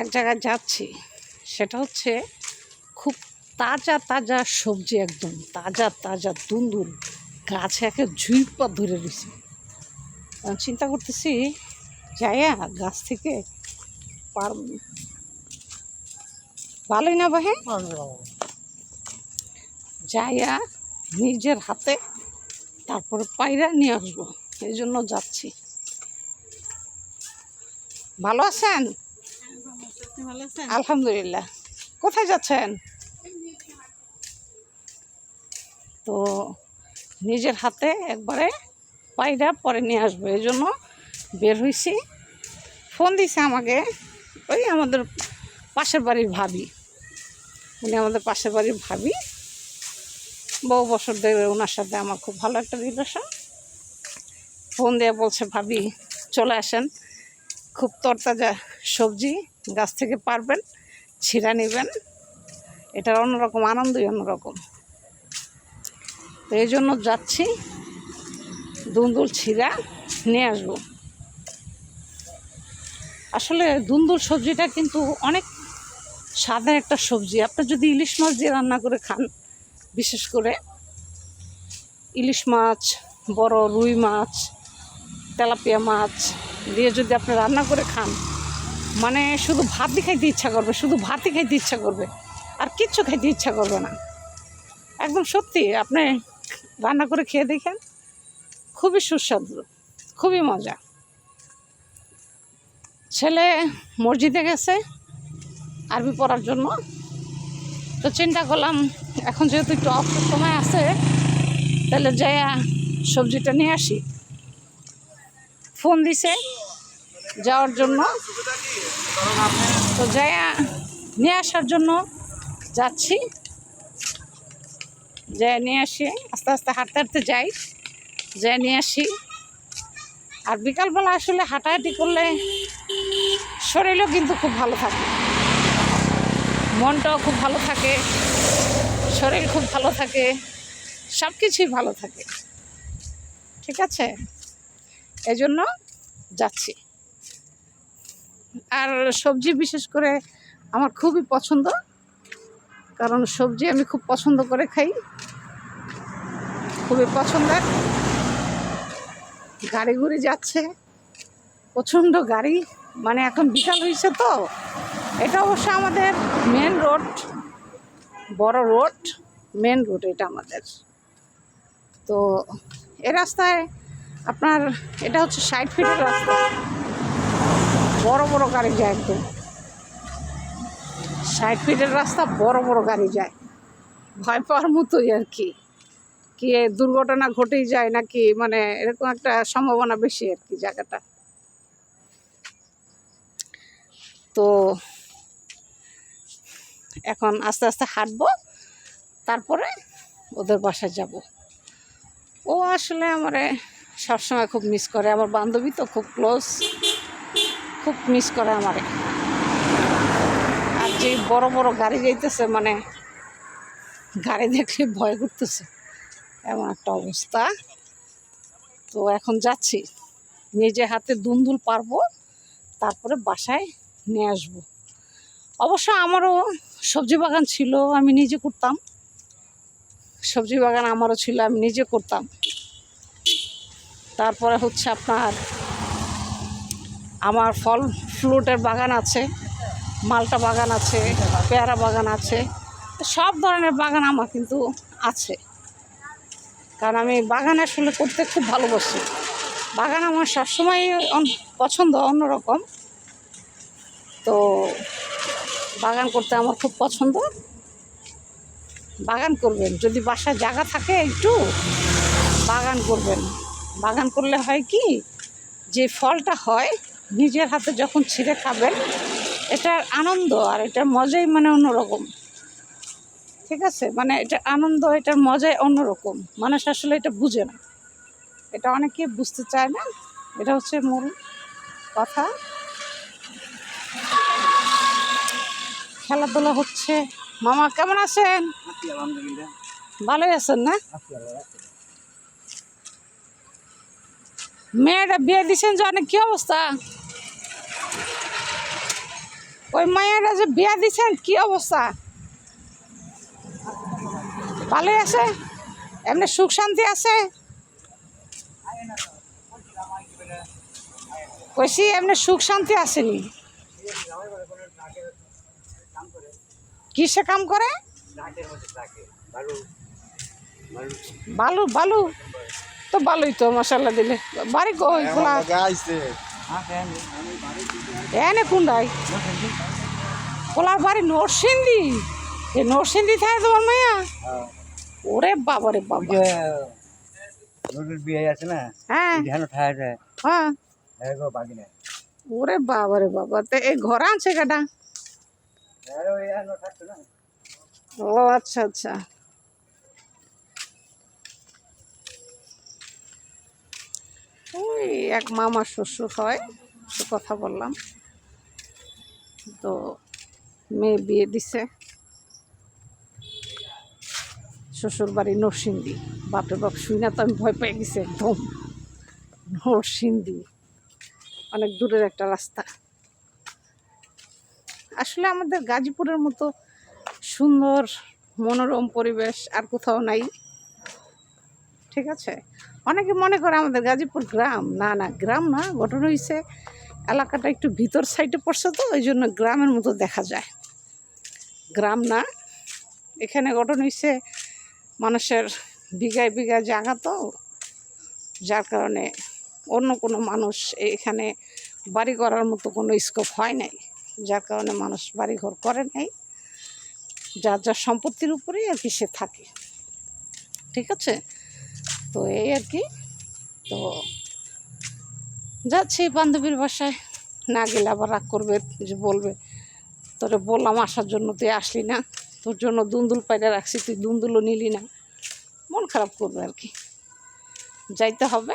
এক জায়গায় যাচ্ছি, সেটা হচ্ছে খুব তাজা তাজা সবজি একদম, তাজা তাজা দুন্দুল, গাছে একে ঝুই পা ধরে রয়েছে। চিন্তা করতেছি, যাইয়া গাছ থেকে পার ভালোই না বাহে? যাইয়া নিজের হাতে তারপরে পায়রা নিয়ে আসব, এই জন্য যাচ্ছি। ভালো আছেন? আলহামদুলিল্লাহ। কোথায় যাচ্ছেন? তো নিজের হাতে একবারে পায়রা পরে নিয়ে আসব, এই জন্য বের হয়েছি ফোন দিছে আমাকে, ওই আমাদের পাশের বাড়ির ভাবি। উনি আমাদের পাশের বাড়ির ভাবি। বহু বছর ধরে ওনার সাথে আমার খুব ভালো একটা রিলেশন ফোন দিয়ে বলছে, ভাবি, চলে আসেন। খুব তরতাজা সবজি গাছ থেকে পারবেন, ছিঁড়া নেবেন। এটার অন্যরকম, আনন্দই অন্যরকম। তো এই জন্য যাচ্ছি, দুন্দুল ছিঁড়া নিয়ে আসব। আসলে দুন্দুল সবজিটা কিন্তু অনেক স্বাদের একটা সবজি। আপনি যদি ইলিশ মাছ দিয়ে রান্না করে খান, বিশেষ করে ইলিশ মাছ, বড় রুই মাছ, তেলাপিয়া মাছ দিয়ে যদি আপনি রান্না করে খান মানে শুধু ভাতই খাইতে ইচ্ছা করবে, শুধু ভাতই খাইতে ইচ্ছা করবে, আর কিচ্ছু খাইতে ইচ্ছা করবে না। একদম সত্যি, আপনি রান্না করে খেয়ে দেখেন, খুবই সুস্বাদু, খুবই মজা। ছেলে মসজিদে গেছে, আরবি পড়ার জন্য। তো চিন্তা করলাম, এখন যেহেতু একটু অফের সময় আছে, তাহলে যাইয়া সবজিটা নিয়ে আসি। ফোন দিছে যাওয়ার জন্য। তো যাইয়া নিয়ে আসার জন্য যাচ্ছি। যাই নিয়ে আসি, আস্তে আস্তে হাঁটতে হাঁটতে যাই। যাই নিয়ে আসি। আর বিকালবেলা আসলে হাঁটাহাঁটি করলে শরীরও কিন্তু খুব ভালো থাকে। মনটাও খুব ভালো থাকে। শরীর খুব ভালো থাকে। সব কিছুই ভালো থাকে। ঠিক আছে? এই জন্য যাচ্ছি। আর সবজি বিশেষ করে আমার খুবই পছন্দ, কারণ সবজি আমি খুব পছন্দ করে খাই। খুবই পছন্দের। গাড়ি ঘুরে যাচ্ছে। প্রচণ্ড গাড়ি মানে এখন বিকাল হয়েছে তো। এটা অবশ্য আমাদের মেন রোড বড় রোড মেন রোড এটা আমাদের। তো এ রাস্তায় আপনার, এটা হচ্ছে ষাট ফিটের রাস্তা। বড় বড় গাড়ি যায় একদম ষাট ফিটের রাস্তা, বড় বড় গাড়ি যায়। ভয় পাওয়ার মতোই আর কি। কি দুর্ঘটনা ঘটেই যায় নাকি? মানে এরকম একটা সম্ভাবনা বেশি আর কি জায়গাটা। তো এখন আস্তে আস্তে হাঁটবো, তারপরে ওদের বাসায় যাব। ও আসলে আমারে সবসময় খুব মিস করে। আমার বান্ধবী তো খুব ক্লোজ খুব মিস করে আমারে। আর যে বড় বড় গাড়ি যাইতেছে মানে গাড়ি দেখলে ভয় করতেছে, এমন একটা অবস্থা। তো এখন যাচ্ছি নিজে হাতে দুন্দুল পারব, তারপরে বাসায় নিয়ে আসব। অবশ্য আমারও সবজি বাগান ছিল, আমি নিজে করতাম। সবজি বাগান আমারও ছিল, আমি নিজে করতাম। তারপরে হচ্ছে আপনার আমার ফল ফ্লুটের বাগান আছে, মালটা বাগান আছে, পেয়ারা বাগান আছে, সব ধরনের বাগান আমার কিন্তু আছে। কারণ আমি বাগান আসলে করতে খুব ভালোবাসি। বাগান আমার সবসময় পছন্দ অন্যরকম। তো বাগান করতে আমার খুব পছন্দ। বাগান করবেন, যদি বাসায় জায়গা থাকে একটু, বাগান করবেন। বাগান করলে হয় কি, যে ফলটা হয় নিজের হাতে যখন ছিঁড়ে খাবেন এটার আনন্দ আর এটার মজাই মানে অন্যরকম। ঠিক আছে? মানে এটা আনন্দ এটার মজাই অন্যরকম। মানুষ আসলে এটা বুঝে না। এটা অনেকে বুঝতে চায় না। এটা হচ্ছে মূল কথা। খেলাধুলা হচ্ছে। মামা কেমন আছেন? ভালোই আছেন না? মেয়েটা বিয়ে দিচ্ছেন যে অনেক কি অবস্থা? ওই মায়েরা যে বিয়া দিছেন, কি অবস্থা? ভালোই আছে? এমনি সুখ শান্তি আছে? কইছি, এমনি সুখ শান্তি আসেনি। কিসে কাম করে? বালু বালু। তো বালুই তো মশালা দিলে। বাড়ি কই এনে কোনটাই খোলার বাড়ি নরসিংদী। এ নরসিংদী থাকে তোমার ওরে বাবা রে বাবা। বিয়ে আছে না? হ্যাঁ। হ্যাঁ। ওরে বাবা রে বাবা। তো এই ঘর আনছে কাটা ও আচ্ছা আচ্ছা। ওই এক মামার শ্বশুর হয় সে কথা বললাম। তো মেয়ে বিয়ে দিছে। শ্বশুর বাড়ি নরসিংদী। বাপরে বাপ শুই না তো আমি ভয় পেয়ে গেছি একদম। নরসিংদী। অনেক দূরের একটা রাস্তা। আসলে আমাদের গাজীপুরের মতো সুন্দর, মনোরম পরিবেশ আর কোথাও নাই। ঠিক আছে? অনেকে মনে করে আমাদের গাজীপুর গ্রাম। না না, গ্রাম না ঘটনা হয়েছে এলাকাটা একটু ভিতর সাইডে পড়ছে তো ওই জন্য গ্রামের মতো দেখা যায়। গ্রাম না, এখানে ঘটনা হয়েছে মানুষের বিঘায় বিঘায় জায়গা তো, যার কারণে অন্য কোনো মানুষ এখানে বাড়ি করার মতো কোনো স্কোপ হয় নাই। যার কারণে মানুষ বাড়িঘর করে নাই। যার যার সম্পত্তির উপরেই আর কি সে থাকে। ঠিক আছে? তো এই আর কি। তো যাচ্ছি বান্ধবীর বাসায়। না গেলে আবার রাগ করবে যে বলবে, তোরে বললাম আসার জন্য তুই আসলি না। তোর জন্য দুন্দুল পাইরে রাখছি, তুই দুন্দুলও নিলি না। মন খারাপ করবে আর কি। যাইতে হবে।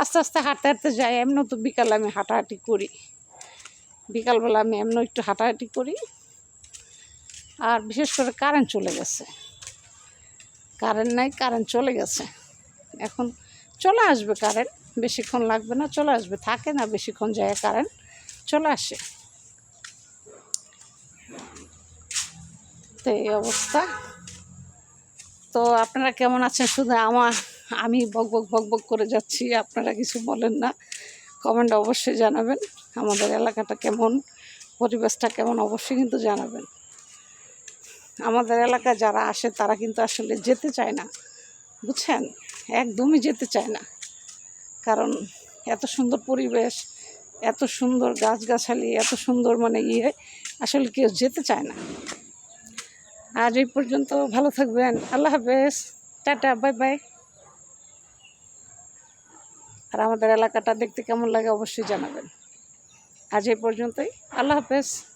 আস্তে আস্তে হাঁটতে হাঁটতে যাই, এমনও তো বিকালে আমি হাঁটাহাঁটি করি। বিকালবেলা আমি এমন একটু হাঁটাহাঁটি করি। আর বিশেষ করে কারেন্ট চলে গেছে। কারেন্ট নাই, কারেন্ট চলে গেছে। এখন চলে আসবে কারেন্ট, বেশিক্ষণ লাগবে না, চলে আসবে, থাকে না বেশিক্ষণ যায় কারেন্ট, চলে আসে। তো এই অবস্থা। তো আপনারা কেমন আছেন? শুধু আমার, আমি বক বক বক বক করে যাচ্ছি, আপনারা কিছু বলেন না। কমেন্ট অবশ্যই জানাবেন। আমাদের এলাকাটা কেমন, পরিবেশটা কেমন, অবশ্যই কিন্তু জানাবেন। আমাদের এলাকায় যারা আসে, তারা কিন্তু আসলে যেতে চায় না। বুঝছেন? একদমই যেতে চায় না। কারণ এত সুন্দর পরিবেশ, এত সুন্দর গাছগাছালি, এত সুন্দর মানে ইয়ে আসলে কেউ যেতে চায় না। আজ এই পর্যন্ত ভালো থাকবেন। আল্লাহ হাফেজ। Tata, bye bye. আর আমাদের এলাকাটা দেখতে কেমন লাগে অবশ্যই জানাবেন। আজ এই পর্যন্তই। আল্লাহ হাফেজ।